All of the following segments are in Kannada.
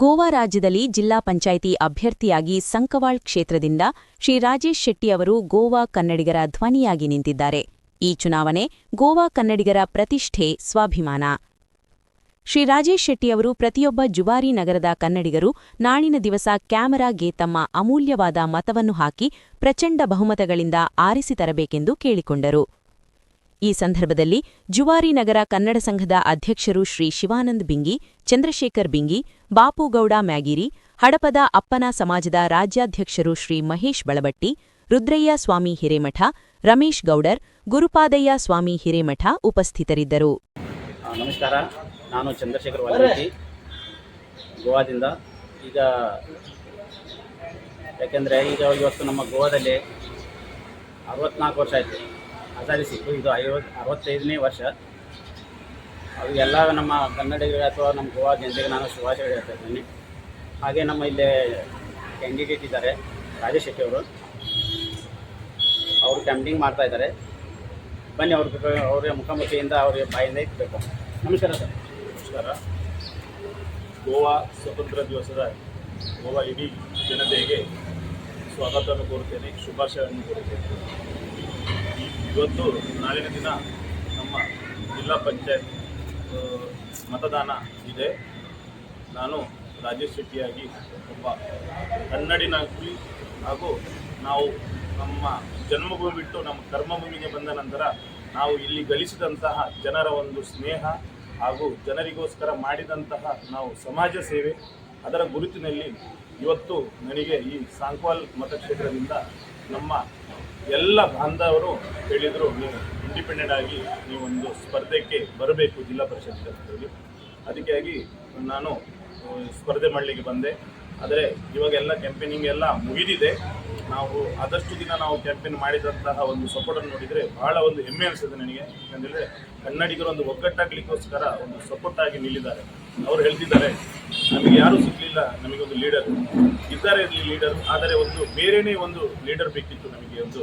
ಗೋವಾ ರಾಜ್ಯದಲ್ಲಿ ಜಿಲ್ಲಾ ಪಂಚಾಯಿತಿ ಅಭ್ಯರ್ಥಿಯಾಗಿ ಸಂಕವಾಳ್ ಕ್ಷೇತ್ರದಿಂದ ಶ್ರೀ ರಾಜೇಶ್ ಶೆಟ್ಟಿ ಅವರು ಗೋವಾ ಕನ್ನಡಿಗರ ಧ್ವನಿಯಾಗಿ ನಿಂತಿದ್ದಾರೆ. ಈ ಚುನಾವಣೆ ಗೋವಾ ಕನ್ನಡಿಗರ ಪ್ರತಿಷ್ಠೆ ಸ್ವಾಭಿಮಾನ. ಶ್ರೀ ರಾಜೇಶ್ ಶೆಟ್ಟಿ ಅವರು ಪ್ರತಿಯೊಬ್ಬ ಜುವಾರಿ ನಗರದ ಕನ್ನಡಿಗರು ನಾಳಿನ ದಿವಸ ಕ್ಯಾಮೆರಾಗೆ ತಮ್ಮ ಅಮೂಲ್ಯವಾದ ಮತವನ್ನು ಹಾಕಿ ಪ್ರಚಂಡ ಬಹುಮತಗಳಿಂದ ಆರಿಸಿ ತರಬೇಕೆಂದು ಕೇಳಿಕೊಂಡರು. ಈ ಸಂದರ್ಭದಲ್ಲಿ ಜುವಾರಿ ನಗರ ಕನ್ನಡ ಸಂಘದ ಅಧ್ಯಕ್ಷರು ಶ್ರೀ ಶಿವಾನಂದ್ ಬಿಂಗಿ, ಚಂದ್ರಶೇಖರ್ ಬಿಂಗಿ, ಬಾಪುಗೌಡ ಮ್ಯಾಗಿರಿ, ಹಡಪದ ಅಪ್ಪನ ಸಮಾಜದ ರಾಜ್ಯಾಧ್ಯಕ್ಷರು ಶ್ರೀ ಮಹೇಶ್ ಬಳಬಟ್ಟಿ, ರುದ್ರಯ್ಯ ಸ್ವಾಮಿ ಹಿರೇಮಠ, ರಮೇಶ್ ಗೌಡರ್, ಗುರುಪಾದಯ್ಯ ಸ್ವಾಮಿ ಹಿರೇಮಠ ಉಪಸ್ಥಿತರಿದ್ದರು. ನಮಸ್ಕಾರ. ನಾನು ಚಂದ್ರಶೇಖರ್ ಗೋವಾದಿಂದ. ಈಗ ಯಾಕೆಂದರೆ ಈಗ ಇವತ್ತು ನಮ್ಮ ಗೋವಾದಲ್ಲಿ ಅರವತ್ನಾಲ್ಕು ವರ್ಷ ಆಯಿತು. ಆಜಾದಿ ಇದು ಐವತ್ತು ಅರವತ್ತೈದನೇ ವರ್ಷ. ಅವಾಗೆಲ್ಲ ನಮ್ಮ ಕನ್ನಡಿಗರಿಗೆ ಅಥವಾ ನಮ್ಮ ಗೋವಾ ಜನತೆಗೆ ನಾನು ಶುಭಾಶಯ ಹೇಳ್ತಾ ಇದ್ದೀನಿ. ಹಾಗೆ ನಮ್ಮ ಇಲ್ಲಿ ಕ್ಯಾಂಡಿಡೇಟ್ ಇದ್ದಾರೆ, ರಾಜೇಶ್ ಅವರು. ಅವರು ಕ್ಯಾಂಪಿಂಗ್ ಮಾಡ್ತಾ ಇದ್ದಾರೆ. ಬನ್ನಿ, ಅವ್ರ ಅವ್ರ ಮುಖಾಮುಖಿಯಿಂದ ಅವ್ರಿಗೆ ಬಾಯಿಂದ ಇಟ್ಬೇಕು ನಮಸ್ಕಾರ ಸರ್. ನಮಸ್ಕಾರ. ಗೋವಾ ಸ್ವತಂತ್ರ ದಿವಸದ ಗೋವಾ ಇಡೀ ಜನತೆಗೆ ಸ್ವಾಗತವನ್ನು ಕೋರುತ್ತೇನೆ, ಶುಭಾಶಯವನ್ನು ಕೋರುತ್ತೇನೆ. ಇವತ್ತು ನಾಳಿನ ದಿನ ನಮ್ಮ ಜಿಲ್ಲಾ ಪಂಚಾಯತ್ ಮತದಾನ ಇದೆ. ನಾನು ರಾಜೇಶ್ ಶೆಟ್ಟಿಯಾಗಿ ಒಬ್ಬ ಕನ್ನಡಿನಾಗಿ ಹಾಗೂ ನಾವು ನಮ್ಮ ಜನ್ಮಭೂಮಿ ಬಿಟ್ಟು ನಮ್ಮ ಕರ್ಮಭೂಮಿಗೆ ಬಂದ ನಂತರ ನಾವು ಇಲ್ಲಿ ಗಳಿಸಿದಂತಹ ಜನರ ಒಂದು ಸ್ನೇಹ ಹಾಗೂ ಜನರಿಗೋಸ್ಕರ ಮಾಡಿದಂತಹ ನಾವು ಸಮಾಜ ಸೇವೆ. ಅದರ ಗುರುತಿನಲ್ಲಿ ಇವತ್ತು ನನಗೆ ಈ ಸಾಂಕ್ವಾಲ್ ಮತಕ್ಷೇತ್ರದಿಂದ ನಮ್ಮ ಎಲ್ಲ ಬಾಂಧವರು ಹೇಳಿದರು, ನೀವು ಇಂಡಿಪೆಂಡೆಂಟ್ ಆಗಿ ನೀವೊಂದು ಸ್ಪರ್ಧೆಗೆ ಬರಬೇಕು ಜಿಲ್ಲಾ ಪರಿಷತ್ ಕ್ಷೇತ್ರದಲ್ಲಿ ಅದಕ್ಕಾಗಿ ನಾನು ಸ್ಪರ್ಧೆ ಮಾಡಲಿಕ್ಕೆ ಬಂದೆ. ಆದರೆ ಇವಾಗೆಲ್ಲ ಕ್ಯಾಂಪೇನಿಂಗ್ ಎಲ್ಲ ಮುಗಿದಿದೆ. ನಾವು ಆದಷ್ಟು ದಿನ ನಾವು ಕ್ಯಾಂಪೇನ್ ಮಾಡಿದಂತಹ ಒಂದು ಸಪೋರ್ಟನ್ನು ನೋಡಿದರೆ ಬಹಳ ಒಂದು ಹೆಮ್ಮೆ ಅನಿಸ್ತದೆ ನನಗೆ. ಯಾಕಂದರೆ ಕನ್ನಡಿಗರು ಒಂದು ಒಗ್ಗಟ್ಟಾಗಲಿಕ್ಕೋಸ್ಕರ ಒಂದು ಸಪೋರ್ಟ್ ಆಗಿ ನಿಲ್ಲಿದ್ದಾರೆ. ಅವರು ಹೇಳ್ತಿದ್ದಾರೆ, ನಮಗೆ ಯಾರೂ ಸಿಗಲಿಲ್ಲ, ನಮಗೆ ಒಂದು ಲೀಡರ್ ಇದ್ದಾರೆ ಇರಲಿ ಲೀಡರ್ ಆದರೆ ಒಂದು ಬೇರೆಯೇ ಒಂದು ಲೀಡರ್ ಬೇಕಿತ್ತು ನಮಗೆ ಒಂದು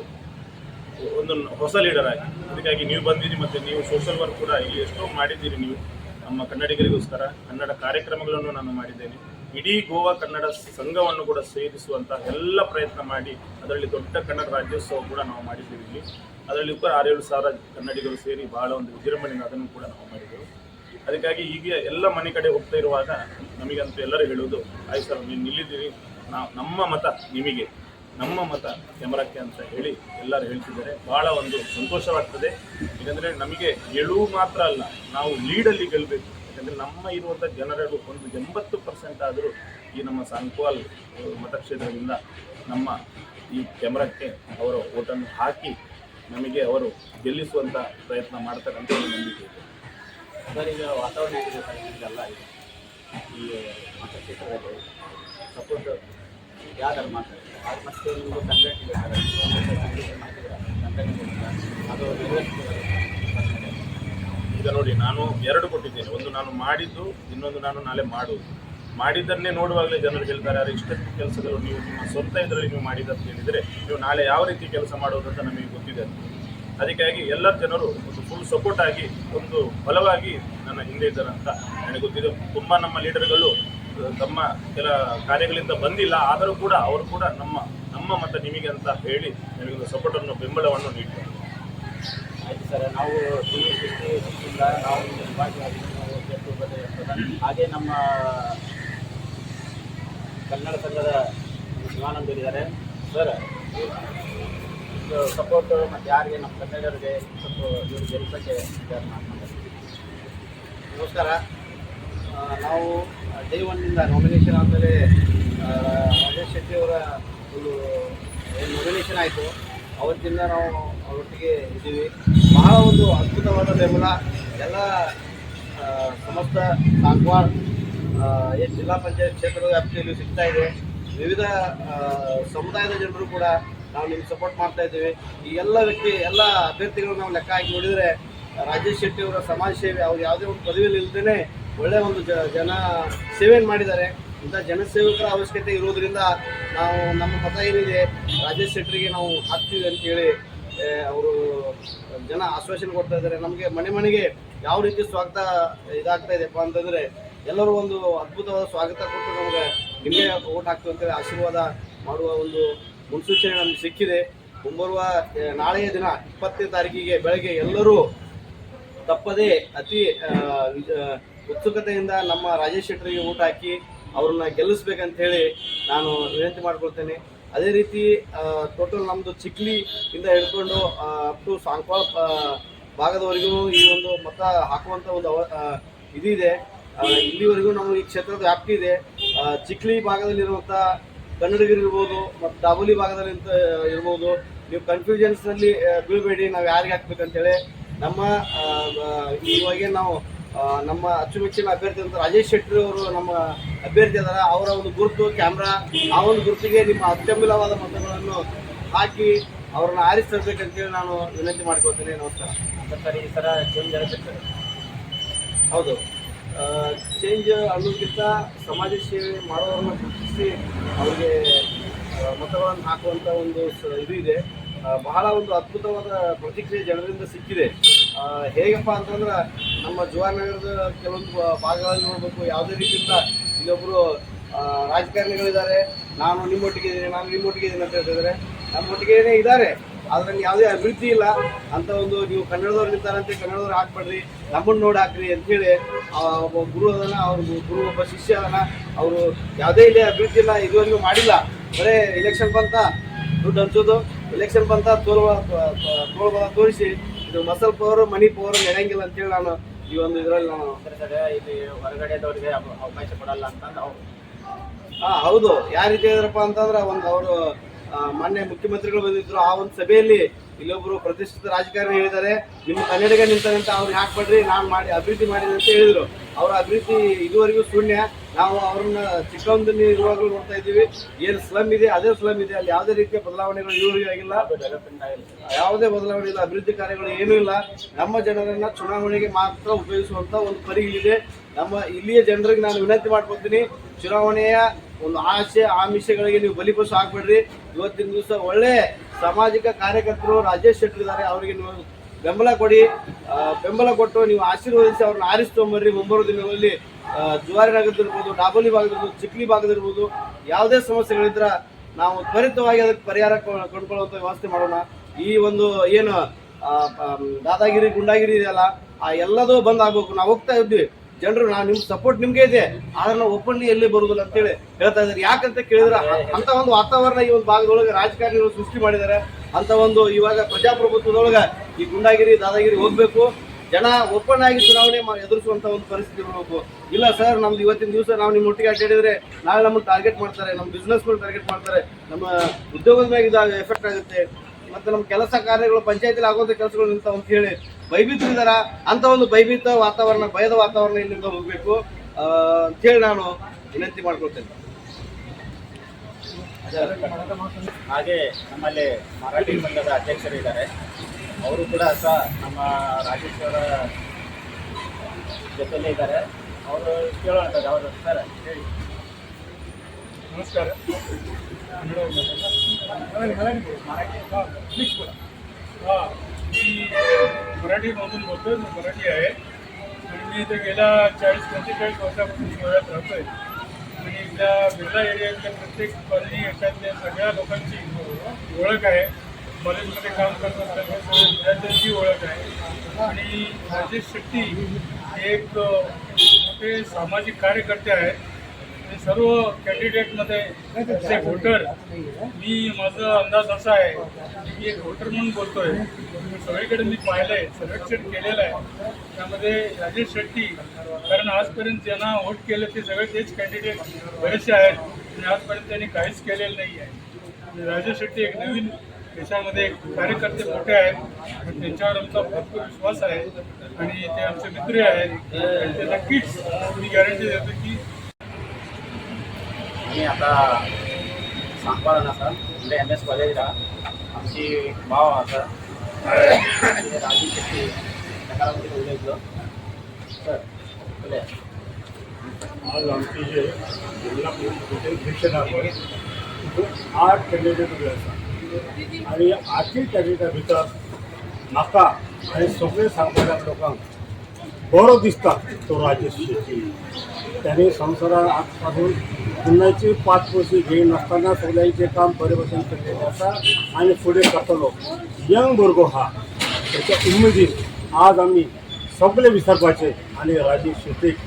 ಒಂದು ಹೊಸ ಲೀಡರ್ ಆಗಿ. ಅದಕ್ಕಾಗಿ ನೀವು ಬಂದಿದ್ದೀರಿ ಮತ್ತು ನೀವು ಸೋಷಿಯಲ್ ವರ್ಕ್ ಕೂಡ ಇಲ್ಲಿ ಎಷ್ಟೋ ಮಾಡಿದ್ದೀರಿ ನೀವು. ನಮ್ಮ ಕನ್ನಡಿಗರಿಗೋಸ್ಕರ ಕನ್ನಡ ಕಾರ್ಯಕ್ರಮಗಳನ್ನು ನಾನು ಮಾಡಿದ್ದೇನೆ. ಇಡೀ ಗೋವಾ ಕನ್ನಡ ಸಂಘವನ್ನು ಕೂಡ ಸೇರಿಸುವಂಥ ಎಲ್ಲ ಪ್ರಯತ್ನ ಮಾಡಿ ಅದರಲ್ಲಿ ದೊಡ್ಡ ಕನ್ನಡ ರಾಜ್ಯೋತ್ಸವ ಕೂಡ ನಾವು ಮಾಡಿದ್ದೇವೆ ಇಲ್ಲಿ. ಅದರಲ್ಲಿ ಉಪ ಆರೇಳು ಸಾವಿರ ಕನ್ನಡಿಗರು ಸೇರಿ ಬಹಳ ಒಂದು ವಿಜೃಂಭಣೆಯಿಂದ ಅದನ್ನು ಕೂಡ ನಾವು ಮಾಡಿದ್ದೆವು ಅದಕ್ಕಾಗಿ ಈಗ ಎಲ್ಲ ಮನೆ ಕಡೆ ಹೋಗ್ತಾ ಇರುವಾಗ ನಮಗಂತೂ ಎಲ್ಲರೂ ಹೇಳುವುದು ಆಯ್ತು ಸರ್, ನೀವು ನಿಲ್ಲಿದ್ದೀರಿ. ನಾವು, ನಮ್ಮ ಮತ ನಿಮಗೆ, ನಮ್ಮ ಮತ ಕ್ಯಾಮರಾಕ್ಕೆ ಅಂತ ಹೇಳಿ ಎಲ್ಲರೂ ಹೇಳ್ತಿದ್ದಾರೆ. ಬಹಳ ಒಂದು ಸಂತೋಷವಾಗ್ತದೆ. ಏಕೆಂದರೆ ನಮಗೆ ಗೆಲುವು ಮಾತ್ರ ಅಲ್ಲ, ನಾವು ಲೀಡಲ್ಲಿ ಗೆಲ್ಲಬೇಕು ಯಾಕಂದರೆ ನಮ್ಮ ಇರುವಂಥ ಜನರಲ್ಲೂ ಒಂದು ಎಂಬತ್ತು ಪರ್ಸೆಂಟ್ ಆದರೂ ಈ ನಮ್ಮ ಸಂಕೋಲ್ ಮತಕ್ಷೇತ್ರದಿಂದ ನಮ್ಮ ಈ ಕ್ಯಾಮ್ರಾಕ್ಕೆ ಅವರ ಓಟನ್ನು ಹಾಕಿ ನಮಗೆ ಅವರು ಗೆಲ್ಲಿಸುವಂಥ ಪ್ರಯತ್ನ ಮಾಡ್ತಾರೆ ಅಂತ ನಂಬಿಕೆ ಇದೆ. ಸರ್, ಈಗ ವಾತಾವರಣ ಹೇಗಿದೆ ಸರ್? ಈ ಮತಕ್ಷೇತ್ರದಲ್ಲಿ ಸಪೋರ್ಟ್ ಯಾವ್ದಾರು ಮಾತಾಡ್ತಾರೆ ಅದು ಮತ್ತೆ ನಿಮಗೆ ಕಂಪ್ಲೇಂಟ್ ಅದು ಈಗ ನೋಡಿ, ನಾನು ಎರಡು ಕೊಟ್ಟಿದ್ದೇನೆ. ಒಂದು ನಾನು ಮಾಡಿದ್ದು, ಇನ್ನೊಂದು ನಾನು ನಾಳೆ ಮಾಡುವುದು. ಮಾಡಿದ್ದನ್ನೇ ನೋಡುವಾಗಲೇ ಜನರು ಹೇಳ್ತಾರೆ ಅದು ಇಷ್ಟೊಂದು ಕೆಲಸಗಳು ನೀವು ನಿಮ್ಮ ಸ್ವಂತ ಇದರಲ್ಲಿ ನೀವು ಮಾಡಿದ್ದು ಅಂತ ಹೇಳಿದರೆ ನೀವು ನಾಳೆ ಯಾವ ರೀತಿ ಕೆಲಸ ಮಾಡೋದು ಅಂತ ನಮಗೆ ಗೊತ್ತಿದೆ. ಅದಕ್ಕಾಗಿ ಎಲ್ಲ ಜನರು ಒಂದು ಫುಲ್ ಸಪೋರ್ಟ್ ಆಗಿ, ಒಂದು ಬಲವಾಗಿ ನನ್ನ ಹಿಂದೆ ಇದ್ದಾರೆ ಅಂತ ನನಗೆ ಗೊತ್ತಿದೆ. ತುಂಬ ನಮ್ಮ ಲೀಡರ್ಗಳು ತಮ್ಮ ಕೆಲ ಕಾರ್ಯಗಳಿಂದ ಬಂದಿಲ್ಲ, ಆದರೂ ಕೂಡ ಅವರು ಕೂಡ ನಮ್ಮ ನಮ್ಮ ಮತ ನಿಮಗೆ ಅಂತ ಹೇಳಿ ನನಗೊಂದು ಸಪೋರ್ಟನ್ನು ಬೆಂಬಲವನ್ನು ನೀಡ್ತಾರೆ ಆಯ್ತು ಸರ್. ನಾವು ಇಂದ ನಾವು ಇಲ್ಲಿ ಭಾಗಿಯಾಗಿ ನಾವು ಗೆದ್ದು ಬಂದಿರ್ತದೆ. ಹಾಗೆ ನಮ್ಮ ಕನ್ನಡ ಸಂಘದ ಶಿವಾನಂದ್ ಇದ್ದಾರೆ ಸರ್ ಸಪೋರ್ಟ್ ಮತ್ತು ಯಾರಿಗೆ? ನಮ್ಮ ಕನ್ನಡರಿಗೆ ಸ್ವಲ್ಪ ಇವರು ಮಾಡ್ತಾರೆ ನಮಸ್ಕಾರ. ನಾವು ಡೇ ಒನ್ನಿಂದ ನಾಮಿನೇಷನ್ ಆದಮೇಲೆ ರಾಜೇಶ್ ಶೆಟ್ಟಿಯವರ ಒಂದು ನಾಮಿನೇಷನ್ ಆಯಿತು. ಅವತ್ತಿಂದ ನಾವು ಅವರೊಟ್ಟಿಗೆ ಇದ್ದೀವಿ. ಬಹಳ ಒಂದು ಅದ್ಭುತವಾದ ಬೆಂಬಲ. ಎಲ್ಲ ಸಮಸ್ತ ಏನು ಜಿಲ್ಲಾ ಪಂಚಾಯತ್ ಕ್ಷೇತ್ರದ ವ್ಯಾಪ್ತಿಯಲ್ಲಿ ಸಿಗ್ತಾ ಇದೆ. ವಿವಿಧ ಸಮುದಾಯದ ಜನರು ಕೂಡ ನಾವು ನಿಮ್ಗೆ ಸಪೋರ್ಟ್ ಮಾಡ್ತಾ ಇದ್ದೀವಿ. ಈ ಎಲ್ಲ ವ್ಯಕ್ತಿ, ಎಲ್ಲ ಅಭ್ಯರ್ಥಿಗಳು ನಾವು ಲೆಕ್ಕ ಹಾಕಿ ನೋಡಿದರೆ, ರಾಜೇಶ್ ಶೆಟ್ಟಿ ಅವರ ಸಮಾಜ ಸೇವೆ, ಅವ್ರು ಯಾವುದೇ ಒಂದು ಪದವಿಯಲ್ಲಿ ಇಲ್ಲದೇ ಒಳ್ಳೆಯ ಒಂದು ಜನ ಸೇವೆಯನ್ನು ಮಾಡಿದ್ದಾರೆ. ಇಂಥ ಜನಸೇವಕರ ಅವಶ್ಯಕತೆ ಇರೋದ್ರಿಂದ ನಾವು ನಮ್ಮ ಮತ ಏನಿದೆ, ರಾಜೇಶ್ ಶೆಟ್ಟರಿಗೆ ನಾವು ಹಾಕ್ತೀವಿ ಅಂತೇಳಿ ಅವರು ಜನ ಆಶ್ವಾಸನೆ ಕೊಡ್ತಾ ಇದ್ದಾರೆ ನಮಗೆ ಮನೆ ಮನೆಗೆ ಯಾವ ರೀತಿ ಸ್ವಾಗತ ಇದಾಗ್ತಾ ಇದೆಪ್ಪ ಅಂತಂದರೆ ಎಲ್ಲರೂ ಒಂದು ಅದ್ಭುತವಾದ ಸ್ವಾಗತ ಕೊಟ್ಟು ನಮಗೆ ನಿಮಗೆ ಓಟ್ ಹಾಕ್ತು ಅಂತೇಳಿ ಆಶೀರ್ವಾದ ಮಾಡುವ ಒಂದು ಮುನ್ಸೂಚನೆ ನಮ್ಗೆ ಸಿಕ್ಕಿದೆ. ಮುಂಬರುವ ನಾಳೆಯ ದಿನ ಇಪ್ಪತ್ತನೇ ತಾರೀಕಿಗೆ ಬೆಳಗ್ಗೆ ಎಲ್ಲರೂ ತಪ್ಪದೇ ಅತಿ ಉತ್ಸುಕತೆಯಿಂದ ನಮ್ಮ ರಾಜೇಶ್ ಶೆಟ್ಟರಿಗೆ ಊಟ ಹಾಕಿ ಅವ್ರನ್ನ ಗೆಲ್ಲಿಸ್ಬೇಕಂತ ಹೇಳಿ ನಾನು ವಿನಂತಿ ಮಾಡ್ಕೊಳ್ತೇನೆ. ಅದೇ ರೀತಿ ಟೋಟಲ್ ನಮ್ಮದು ಚಿಕ್ಲಿ ಇಂದ ಹಿಡ್ಕೊಂಡು ಅಪ್ ಟು ಸಾಂಕ್ವಾಳ ಭಾಗದವರೆಗೂ ಈ ಒಂದು ಮತ ಹಾಕುವಂಥ ಒಂದು ಇದಿದೆ. ಇಲ್ಲಿವರೆಗೂ ನಮ್ಮ ಈ ಕ್ಷೇತ್ರದ ವ್ಯಾಪ್ತಿ ಇದೆ. ಚಿಕ್ಲಿ ಭಾಗದಲ್ಲಿರುವಂಥ ಕನ್ನಡಿಗರು ಇರ್ಬೋದು ಮತ್ತು ದಾಬೋಲಿ ಭಾಗದಲ್ಲಿ ಇರ್ಬೋದು ನೀವು ಕನ್ಫ್ಯೂಷನ್ಸ್ನಲ್ಲಿ ಬೀಳಬೇಡಿ ನಾವು ಯಾರಿಗೆ ಹಾಕ್ಬೇಕಂತೇಳಿ. ನಮ್ಮ ಆ, ನಾವು ನಮ್ಮ ಅಚ್ಚುಮೆಚ್ಚಿನ ಅಭ್ಯರ್ಥಿ ಅಂತ ರಾಜೇಶ್ ಶೆಟ್ಟಿ ಅವರು ನಮ್ಮ ಅಭ್ಯರ್ಥಿ ಅದರ. ಅವರ ಒಂದು ಗುರುತು ಕ್ಯಾಮ್ರಾ ಆ ಒಂದು ಗುರುತಿಗೆ ನಿಮ್ಮ ಅತ್ಯಮೂಲ್ಯವಾದ ಮತಗಳನ್ನು ಹಾಕಿ ಅವ್ರನ್ನ ಆರಿಸಿ ಹೇಳಿ ನಾನು ವಿನಂತಿ ಮಾಡ್ಕೊಳ್ತೇನೆ. ನಮಸ್ಕಾರ. ಸರ್ ಈ ಥರ ಚೇಂಜ್ ಆಗುತ್ತೆ. ಹೌದು. ಚೇಂಜ್ ಅನ್ನೋದಕ್ಕಿಂತ ಸಮಾಜ ಸೇವೆ ಮಾಡೋರನ್ನ ಗುರುತಿಸಿ ಅವರಿಗೆ ಮತಗಳನ್ನು ಹಾಕುವಂಥ ಒಂದು ಇದು ಇದೆ. ಬಹಳ ಒಂದು ಅದ್ಭುತವಾದ ಪ್ರತಿಕ್ರಿಯೆ ಜನರಿಂದ ಸಿಕ್ಕಿದೆ. ಹೇಗಪ್ಪ ಅಂತಂದ್ರೆ ನಮ್ಮ ಜುವಾನಗರದ ಕೆಲವೊಂದು ಭಾಗಗಳಲ್ಲಿ ನೋಡಬೇಕು. ಯಾವುದೇ ರೀತಿಯಿಂದ ಇಲ್ಲೊಬ್ಬರು ರಾಜಕಾರಣಿಗಳಿದ್ದಾರೆ. ನಾನು ನಿಮ್ಮೊಟ್ಟಿಗೆ ಇದ್ದೀನಿ, ನಾನು ನಿಮ್ಮೊಟ್ಟಿಗೆ ಇದ್ದೀನಿ ಅಂತ ಹೇಳ್ತಿದ್ದಾರೆ. ನಮ್ಮೊಟ್ಟಿಗೆ ಇದ್ದಾರೆ ಅದರಲ್ಲಿ ಯಾವುದೇ ಅಭಿವೃದ್ಧಿ ಇಲ್ಲ ಅಂತ ಒಂದು ನೀವು ಕನ್ನಡದವ್ರು ನಿಂತಾರಂತೆ, ಕನ್ನಡದವ್ರು ಹಾಕ್ಬೇಡ್ರಿ, ನಮ್ಮನ್ನು ನೋಡಿ ಹಾಕ್ರಿ ಅಂತೇಳಿ ಒಬ್ಬ ಗುರು ಅದನ್ನ, ಅವ್ರ ಗುರು ಒಬ್ಬ ಶಿಷ್ಯ ಅದನ್ನ, ಅವರು ಯಾವುದೇ ಇಲ್ಲಿ ಅಭಿವೃದ್ಧಿ ಇಲ್ಲ, ಇದುವರೆಗೂ ಮಾಡಿಲ್ಲ. ಬರೇ ಎಲೆಕ್ಷನ್ ಬಂತ, ದುಡ್ಡು ಹಂಚೋದು ಎಲೆಕ್ಷನ್ ಬಂತ ತೋಲ್ ತೋಳ್ಬಲ ತೋರಿಸಿ, ಇದು ಮಸಲ್ ಪವರು, ಮನಿ ಪವರ್ ನಡೆಯಂಗಿಲ್ಲ ಅಂತೇಳಿ ನಾನು ಈ ಒಂದು ಇದರಲ್ಲಿ ನಾವು ಸರಿ ಇಲ್ಲಿ ಹೊರಗಡೆದವ್ರಿಗೆ ಅವ- ಅವಕಾಶ ಕೊಡಲ್ಲ ಅಂತಂದ್ರೆ ಅವ್ರು. ಹಾ, ಹೌದು. ಯಾವ ರೀತಿ ಹೇಳಿದ್ರಪ್ಪ ಅಂತಂದ್ರೆ ಒಂದು ಅವರು ಮಾನ್ಯ ಮುಖ್ಯಮಂತ್ರಿಗಳು ಬಂದಿದ್ರು. ಆ ಒಂದು ಸಭೆಯಲ್ಲಿ ಇಲ್ಲೊಬ್ರು ಪ್ರತಿಷ್ಠಿತ ರಾಜಕಾರಣಿ ಹೇಳಿದ್ದಾರೆ. ನಿಮ್ಮ ಕನ್ನಡಿಗ ನಿಂತಾನಂತ ಅವ್ರು ಯಾಕೆ ಮಾಡ್ರಿ ನಾನು ಮಾಡಿ, ಅಭಿವೃದ್ಧಿ ಮಾಡಿದೆ ಅಂತ ಹೇಳಿದ್ರು. ಅವರ ಅಭಿವೃದ್ಧಿ ಇದುವರೆಗೂ ಶೂನ್ಯ. ನಾವು ಅವ್ರನ್ನ ಚಿಕ್ಕಂದಲ್ಲಿ ಇರುವಾಗಲೂ ನೋಡ್ತಾ ಇದ್ದೀವಿ. ಏನು ಸ್ಲಮ್ ಇದೆ, ಅದೇ ಸ್ಲಮ್ ಇದೆ. ಅಲ್ಲಿ ಯಾವುದೇ ರೀತಿಯ ಬದಲಾವಣೆಗಳು ಇವರು ಆಗಿಲ್ಲ. ಯಾವುದೇ ಬದಲಾವಣೆ ಇಲ್ಲ, ಅಭಿವೃದ್ಧಿ ಕಾರ್ಯಗಳು ಏನೂ ಇಲ್ಲ. ನಮ್ಮ ಜನರನ್ನ ಚುನಾವಣೆಗೆ ಮಾತ್ರ ಉಪಯೋಗಿಸುವಂತ ಒಂದು ಪರಿ ಇದೆ ನಮ್ಮ ಇಲ್ಲಿಯ ಜನರಿಗೆ ನಾನು ವಿನಂತಿ ಮಾಡ್ಕೊತೀನಿ, ಚುನಾವಣೆಯ ಒಂದು ಆಸೆ, ಆಮಿಷಗಳಿಗೆ ನೀವು ಬಲಿಪಶು ಹಾಕ್ಬೇಡ್ರಿ ಇವತ್ತಿನ ದಿವಸ ಒಳ್ಳೆ ಸಾಮಾಜಿಕ ಕಾರ್ಯಕರ್ತರು ರಾಜೇಶ್ ಶೆಟ್ಟರ್ ಇದ್ದಾರೆ, ಅವರಿಗೆ ನೀವು ಬೆಂಬಲ ಕೊಡಿ. ಬೆಂಬಲ ಕೊಟ್ಟು ನೀವು ಆಶೀರ್ವದಿಸಿ ಅವ್ರನ್ನ ಆರಿಸ್ಕೊಂಬರ್ರಿ ಮುಂಬರುವ ದಿನಗಳಲ್ಲಿ. ಜುವಾರಿ ನಗರದಿರ್ಬೋದು ಡಾಬೋಲಿ ಭಾಗದಿರ್ಬೋದು ಚಿಕ್ಲಿ ಭಾಗದಿರ್ಬೋದು ಯಾವುದೇ ಸಮಸ್ಯೆಗಳಿದ್ರೆ ನಾವು ತ್ವರಿತವಾಗಿ ಅದಕ್ಕೆ ಪರಿಹಾರ ಕೊಂಡ್ಕೊಳ್ಳುವಂಥ ವ್ಯವಸ್ಥೆ ಮಾಡೋಣ. ಈ ಒಂದು ಏನು ದಾದಾಗಿರಿ, ಗುಂಡಾಗಿರಿ ಇದೆಯಲ್ಲ, ಆ ಎಲ್ಲದೂ ಬಂದ್ ಆಗ್ಬೇಕು. ನಾವು ಹೋಗ್ತಾ ಇದ್ವಿ. ಜನರು ನಾವು ನಿಮ್ಗೆ ಸಪೋರ್ಟ್ ನಿಮ್ಗೆ ಇದೆ. ಆದ್ರೆ ನಾವು ಒಪ್ಪಂಡಿ ಎಲ್ಲಿ ಬರುದಿಲ್ಲ ಅಂತೇಳಿ ಹೇಳ್ತಾ ಇದ್ದಾರೆ. ಯಾಕಂತ ಕೇಳಿದ್ರೆ, ಅಂತ ಒಂದು ವಾತಾವರಣ ಈ ಒಂದು ಭಾಗದೊಳಗೆ ರಾಜಕಾರಣಿಗಳು ಸೃಷ್ಟಿ ಮಾಡಿದ್ದಾರೆ. ಅಂತ ಒಂದು ಇವಾಗ ಪ್ರಜಾಪ್ರಭುತ್ವದೊಳಗೆ ಈ ಗುಂಡಾಗಿರಿ, ದಾದಾಗಿರಿ ಹೋಗ್ಬೇಕು. ಜನ ಓಪನ್ ಆಗಿ ಚುನಾವಣೆ ಎದುರಿಸುವಂತ ಒಂದು ಪರಿಸ್ಥಿತಿ ಇರಬೇಕು ಇಲ್ಲ ಸರ್ ನಮ್ದು ಇವತ್ತಿನ ದಿವಸ ನಾವು ನಿಮ್ಮ ಒಟ್ಟಿಗೆ ಅಡ್ಡಾಡಿದ್ರೆ ನಾಳೆ ನಮ್ಮನ್ನು ಟಾರ್ಗೆಟ್ ಮಾಡ್ತಾರೆ, ನಮ್ಮ ಬಿಸ್ನೆಸ್ ಮೇಲೆ ಟಾರ್ಗೆಟ್ ಮಾಡ್ತಾರೆ, ನಮ್ಮ ಉದ್ಯೋಗದ ಮೇಲೆ ಇದಾಗ ಎಫೆಕ್ಟ್ ಆಗುತ್ತೆ. ಮತ್ತೆ ನಮ್ಮ ಕೆಲಸ ಕಾರ್ಯಗಳು ಪಂಚಾಯತಿಲಿ ಆಗುವಂಥ ಕೆಲಸಗಳು ನಿಂತ ಅಂತ ಹೇಳಿ ಭಯಭೀತರಿದಾರ ಅಂತ ಒಂದು ಭಯಭೀತ ವಾತಾವರಣ, ಭಯದ ವಾತಾವರಣ ಇಲ್ಲಿಂದ ಹೋಗ್ಬೇಕು. ಅಂತ ಅಂತೇಳಿ ನಾನು ವಿನಂತಿ ಮಾಡ್ಕೊಳ್ತೇನೆ. ಹಾಗೆ ನಮ್ಮಲ್ಲಿ ಮರಾಠಿ ಸಂಘದ ಅಧ್ಯಕ್ಷರು ಇದ್ದಾರೆ. ಅವರು ಕೂಡ ಸಹ ನಮ್ಮ ರಾಜೇಶ್ ಅವರ ಜೊತೆಲೇ ಇದ್ದಾರೆ ಅವರು ಕೇಳೋಣ ಸರ್ ಅವರು ಸರ್ ಹೇಳಿ नमस्कार हां मी मराठीमधून बोलतोय मी मराठी आहे आणि मी इथे गेल्या चाळीस पंचेचाळीस वर्षापासून गोव्यात राहतोय आणि इथल्या बिर्ला एरियातल्या प्रत्येक कॉलनी याच्यातल्या सगळ्या लोकांची ओळख आहे कॉलेजमध्ये काम करत असलेल्या विद्यार्थ्यांची ओळख आहे. आणि राजेश शेट्टी हे एक मोठे सामाजिक कार्यकर्ते आहेत. ते सर्व कॅन्डिडेटमध्ये जे व्होटर मी माझा अंदाज असा आहे की मी एक व्होटर म्हणून बोलतोय. आहे सगळीकडे मी पाहिलंय सर्वेक्षण केलेलं आहे. त्यामध्ये राजेश शेट्टी कारण आजपर्यंत ज्यांना व्होट केलं ते सगळे तेच कॅन्डिडेट बरेचसे आहेत. आणि आजपर्यंत त्यांनी काहीच केलेलं नाही आहे राजेश शेट्टी एक नवीन देशामध्ये एक कार्यकर्ते मोठे आहेत. आणि त्यांच्यावर आमचा भरपूर विश्वास आहे. आणि ते आमचे मित्र आहेत. आणि ते नक्कीच मी गॅरंटी देतो की आम्ही आता सांगपाळा सर. म्हणजे एम एस कॉलेजला आमची भाव आणि राजू शेट्टी कितें उलयतलो सर. उलय आज आमची जे जिल्हा परिषदेचे इलेक्शन आहे आठ कॅन्डिडेट उबे आसा आनी आशी तारखेच्या भितर म्हाका आनी सगळे सांगणाऱ्या लोकांक बरो दिसता तो राजेश शेट्टी. त्याने संसारात आजपासून कुणाची पाच पैसे घेयन नासतना सगळ्यांचे काम बरे भशेन केलेले आसा आनी फुडें करतलो. यंग भुरगो हा. त्याच्या उमेदीन आज आमी सगळे विसरपाचे आणि राजेश शेट्टीक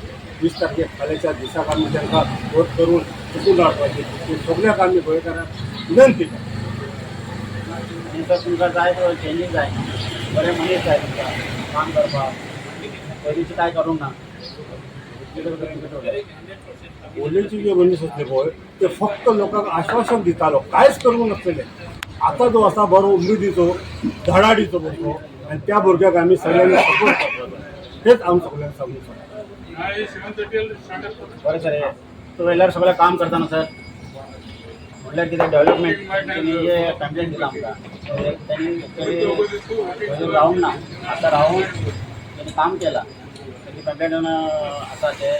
वीस तारखे फाल्याच्या दिसाक आमी तांकां वोट करून चुकून हाडपाचे हे सगळ्याक आमी गोंयकारांक विनंती करता आणि सर तुमकां जाय तो चेंजीस जाय. बरे मनीस जाय तुमकां काम करपाक पयलींचे काय करूंक ना? ओलेचे जे मनीस असले पळय ते फक्त लोकांक आश्वासन दितालो. कांयच करूंक नासलेले. आतां जो आसा बरो उमेदीचो धडाडीचो भुरगो आनी त्या भुरग्याक आमी सगळ्यांनी सपोर्ट करतलो हेच सगळ्यांक सांगूंक श्रीमंत पटेल सांगत होते. बरें सर हे तूं वयल्यार सगळें काम करता न्हू सर म्हटल्यार कितें डेव्हलपमेंट तेणी जे कंप्लेंट दिला आमकां ते तेणी ना आतां रावून तेणी काम केलां. तेणी कंप्लेंट आसा ते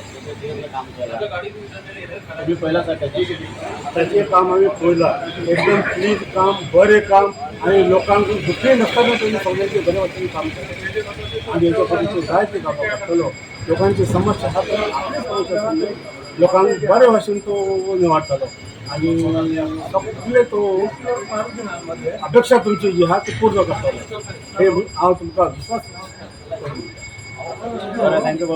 काम केलां. तुमी पयला सर त्याचे काम आम्ही पळयलां एकदम क्लीन काम बरें काम आणि लोकांक दुखी नासतना त्यांनी सगळ्यांचे बरे काम केलें पयलींचे जायते कामां लोकांची समस्या समस्या लोकांक बरे भाशेन तो निवाडटलो आणि सगळे तो अपेक्षा तुमची जी आहा ती पूर्ण करतलो हे हांव तुमकां विश्वास बरें थँक्यू